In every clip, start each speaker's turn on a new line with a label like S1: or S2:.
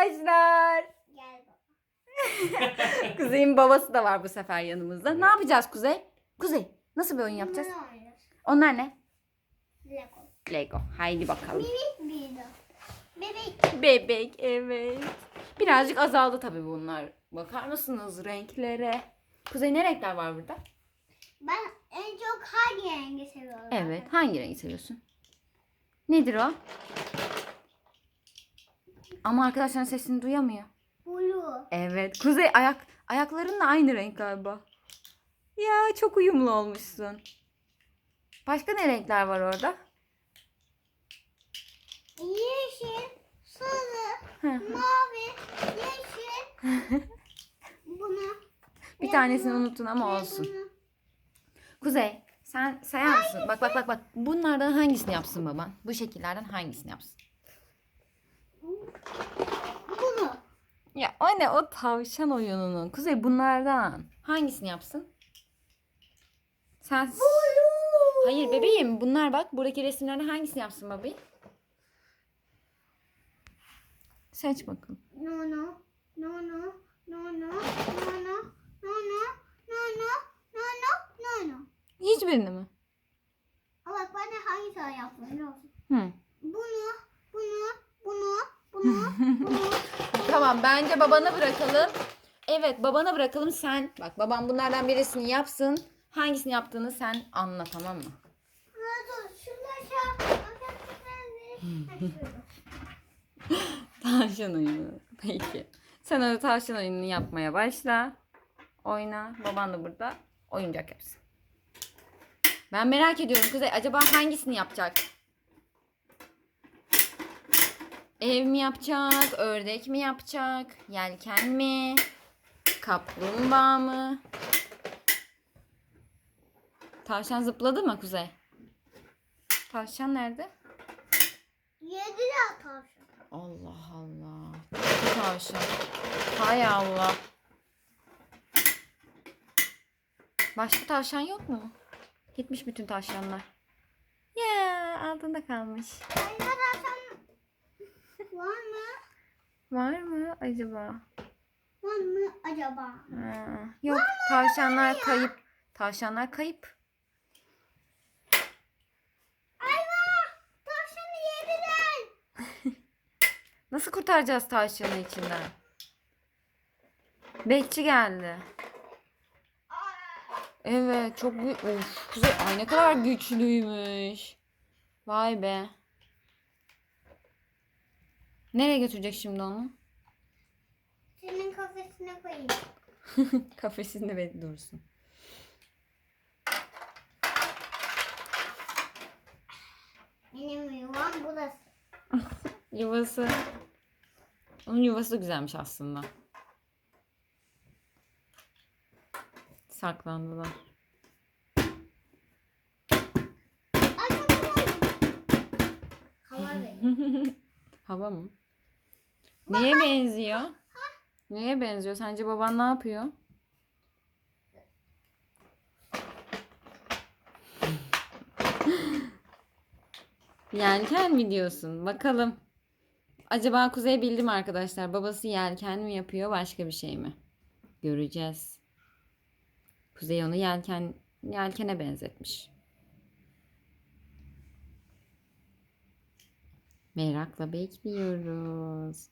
S1: arkadaşlar.
S2: Gel baba.
S1: Kuzey'in babası da var bu sefer yanımızda. Ne yapacağız Kuzey? Kuzey nasıl bir oyun yapacağız? Onlar ne?
S2: Lego.
S1: Lego. Haydi bakalım.
S2: Bir de. Bebek.
S1: Bebek evet. Birazcık azaldı tabii bunlar. Bakar mısınız renklere? Kuzey ne renkler var burada?
S2: Ben en çok hangi rengi seviyorum?
S1: Evet. Hangi rengi seviyorsun? Nedir o? Ama arkadaşların sesini duyamıyor.
S2: Blue.
S1: Evet. Kuzey ayak ayakların da aynı renk galiba. Ya çok uyumlu olmuşsun. Başka ne renkler var orada?
S2: Yeşil. Sarı. Mavi. Yeşil. Bunu.
S1: Bir tanesini unuttun ama olsun. Kuzey sen sayar mısın? Bak bak bak bak. Bunlardan hangisini yapsın baban? Bu şekillerden hangisini yapsın?
S2: Bunu.
S1: Ya o ne o tavşan oyununun. Kuzey bunlardan hangisini yapsın? Sen
S2: Blue.
S1: Hayır bebeğim bunlar bak buradaki resimlerden hangisini yapsın bebeğim? Seç bakalım.
S2: No no. No no. No no. No no. No no. No no. No no. No no.
S1: Hiçbirini mi?
S2: Ama bak ben de hangi tane yaptım biliyor musun?
S1: Hı.
S2: Bunu. Bunu. Bunu.
S1: Tamam bence babana bırakalım. Evet babana bırakalım sen. Bak babam bunlardan birisini yapsın. Hangisini yaptığını sen anla tamam mı? Tavşan oyunu. Peki. Sen öyle tavşan oyununu yapmaya başla. Oyna. Baban da burada oyuncak yapsın. Ben merak ediyorum Kuzey acaba hangisini yapacak? Ev mi yapacak? Ördek mi yapacak? Yelken mi? Kaplumbağa mı? Tavşan zıpladı mı Kuzey? Tavşan nerede?
S2: Yediler tavşan.
S1: Allah Allah. Tavşan. Hay Allah. Başka tavşan yok mu? Gitmiş bütün tavşanlar. Ya altında kalmış.
S2: Başka tavşan? Var mı
S1: acaba?
S2: Var mı acaba?
S1: Ha, yok tavşanlar kayıp. Tavşanlar kayıp.
S2: Ayva! Tavşanı yediler.
S1: Nasıl kurtaracağız tavşanı içinden? Bekçi geldi. Evet çok büyük. Of kuzey ay ne kadar güçlüymüş. Vay be. Nereye götürecek şimdi onu?
S2: Senin kafesine koyayım.
S1: Kafesinde bekle dursun.
S2: Benim yuvam burası.
S1: Yuvası. Onun yuvası da güzelmiş aslında. Saklandılar.
S2: Hava.
S1: Hava mı? Neye benziyor? Neye benziyor? Sence baban ne yapıyor? Yelken mi diyorsun? Bakalım. Acaba Kuzey bildi mi arkadaşlar? Babası yelken mi yapıyor başka bir şey mi? Göreceğiz. Kuzey onu yelken yelkene benzetmiş. Merakla bekliyoruz.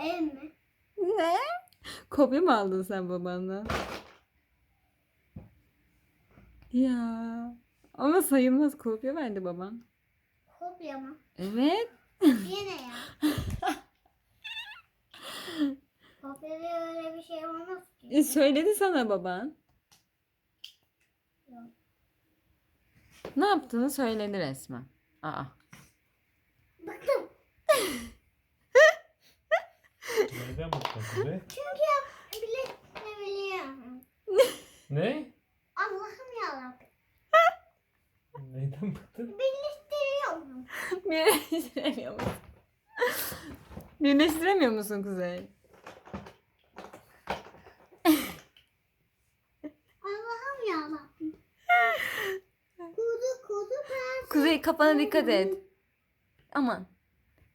S2: Ev mi?
S1: Ne? Kopya mı aldın sen babandan? Ya. Ama sayılmaz kopya verdi baban.
S2: Kopya mı?
S1: Evet.
S2: Yine ya. Kopyada öyle bir şey olmaz ki.
S1: E, söyledi sana baban.
S2: Yok.
S1: Ne yaptığını söyledi resmen. Aa.
S2: Bıktım.
S3: Neden mutlu Kuzey?
S2: Çünkü bile ne biliyorum.
S3: Ne?
S2: Allah'ım yarabbim.
S3: Neyden bıktın?
S2: Birleştiriyorum.
S1: Birleştiremiyor musun? Birleştiremiyor musun Kuzey?
S2: Allah'ım yarabbim. Kudu kudu ben.
S1: Kuzey kafana dikkat et. Aman.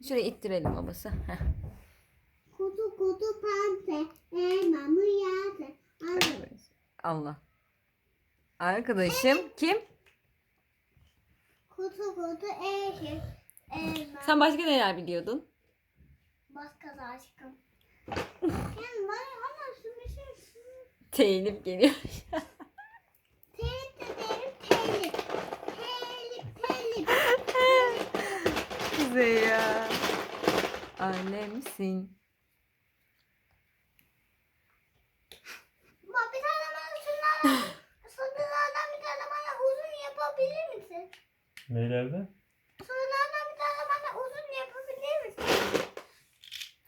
S1: Şuraya ittirelim babası. Heh.
S2: Kutu kutu pante. Elmamı yazdı. Aldı.
S1: Allah. Arkadaşım kim?
S2: Kutu kutu eşek. Elma.
S1: Sen başka neler biliyordun?
S2: Başka da aşkım. Yani bana ama bir şey.
S1: Telif geliyor. Kuzey ya. Alemsin.
S2: Bak bir tane bana şunlardan. Şunlardan bir tane bana uzun yapabilir misin?
S3: Neylerden?
S2: Şunlardan bir tane bana uzun yapabilir misin?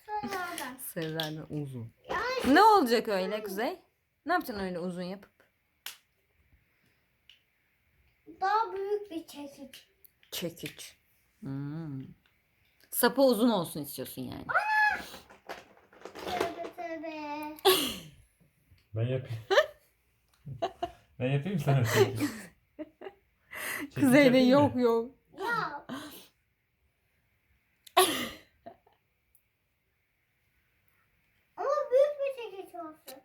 S2: Şunlardan.
S1: Sarılardan uzun.
S2: Yani
S1: Ne olacak öyle Kuzey? Ne yapacaksın öyle uzun yapıp?
S2: daha büyük bir çekiç.
S1: Çekiç. Hmm. Sapı uzun olsun istiyorsun yani.
S2: Tövbe tövbe.
S3: Ben yapayım. ben yapayım sana çekiç. Çekiç
S1: Kuzey'de
S3: yapayım mı?
S1: yok yok.
S2: Ya. Ama büyük bir çekiç olsun.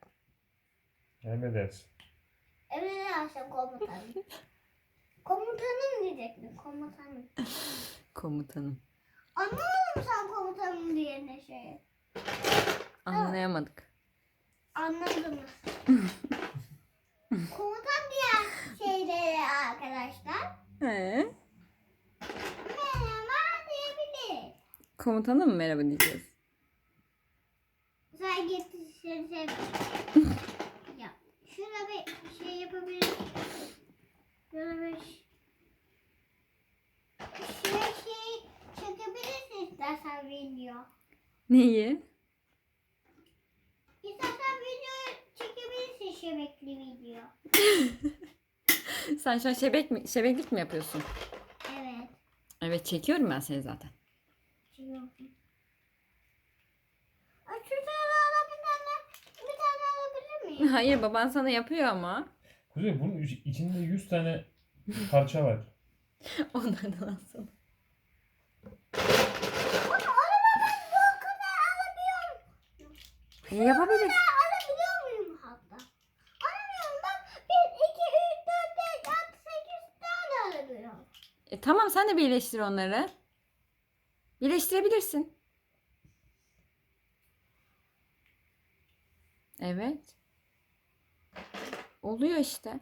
S3: Emredersin.
S2: Evet akşam komutanım. komutanım diyecektim komutanım.
S1: Komutanım.
S2: Anlamadım sen komutanım diyene şeyi.
S1: Anlayamadık.
S2: Anladınız. Komutan diyen şeyleri arkadaşlar.
S1: He?
S2: Merhaba diyebilir.
S1: Komutana mı merhaba diyeceğiz?
S2: Sen git şey, şey. ya şurada bir şey yapabilir. Şurada bir ş- şuraya şey çekebilirsin istersen video.
S1: Neyi?
S2: İstersen video çekebilirsin şebekli video.
S1: Sen şu an şebek mi, şebeklik mi yapıyorsun?
S2: Evet.
S1: Evet çekiyorum ben seni zaten.
S2: Çekiyorum. Ay şu tarafa bir tane bir tane alabilir miyim?
S1: Hayır baban sana yapıyor ama.
S3: Kuzey bunun iç- içinde 100 tane parça var.
S1: Onlardan alsana.
S2: Onu araba ben bu kadar alabiliyorum.
S1: Yapabilir.
S2: Ben alabiliyor muyum hatta? Alamıyorum bak. 1, 2, 3, 4, 5, 6, 8 tane alabiliyorum.
S1: E, tamam sen de birleştir onları. Birleştirebilirsin. Evet. Oluyor işte.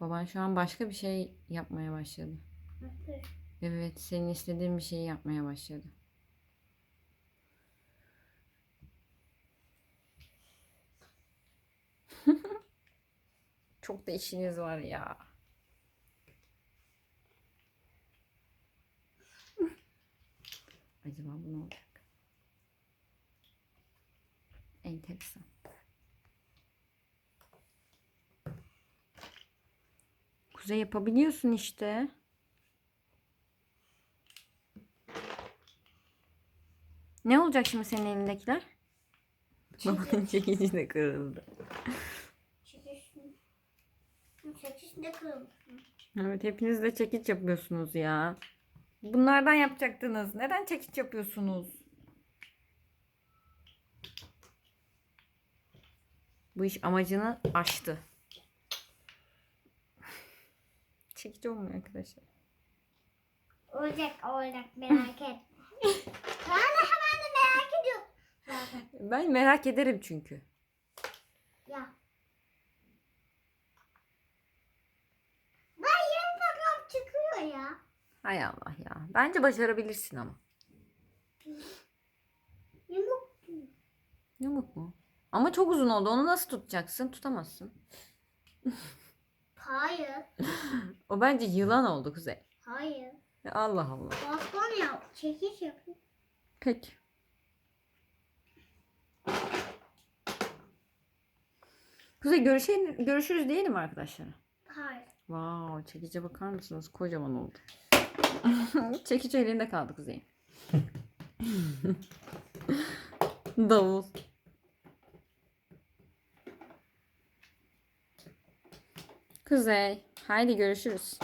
S1: Baban şu an başka bir şey yapmaya başladı. Evet, senin istediğin bir şeyi yapmaya başladı. Çok da işiniz var ya. Acaba bu ne olacak? Enteresan. Kuzey yapabiliyorsun işte. Ne olacak şimdi senin elindekiler? Babanın çekici de kırıldı.
S2: Çekiş mi? Çekiş de kırılmış.
S1: Evet hepiniz de çekiç yapıyorsunuz ya. Bunlardan yapacaktınız. Neden çekiç yapıyorsunuz? Bu iş amacını aştı. Çekiç olmuyor arkadaşlar.
S2: Olacak olacak merak etme. ben de hemen de merak ediyorum.
S1: Ben merak ederim çünkü.
S2: Ya. Ben yarım takım çıkıyor ya.
S1: Hay Allah ya. Bence başarabilirsin ama.
S2: Yumuk.
S1: Yamuk mu? Ama çok uzun oldu. Onu nasıl tutacaksın? Tutamazsın.
S2: Hayır.
S1: O bence yılan oldu Kuzey.
S2: Hayır.
S1: Ya Allah Allah.
S2: Baston yap. Çekiş yapayım.
S1: Peki. Kuzey görüşelim, görüşürüz diyelim arkadaşlara?
S2: Hayır.
S1: Wow, çekice bakar mısınız? Kocaman oldu. Çekiç elinde kaldı Kuzey. Davul. Kuzey, haydi görüşürüz.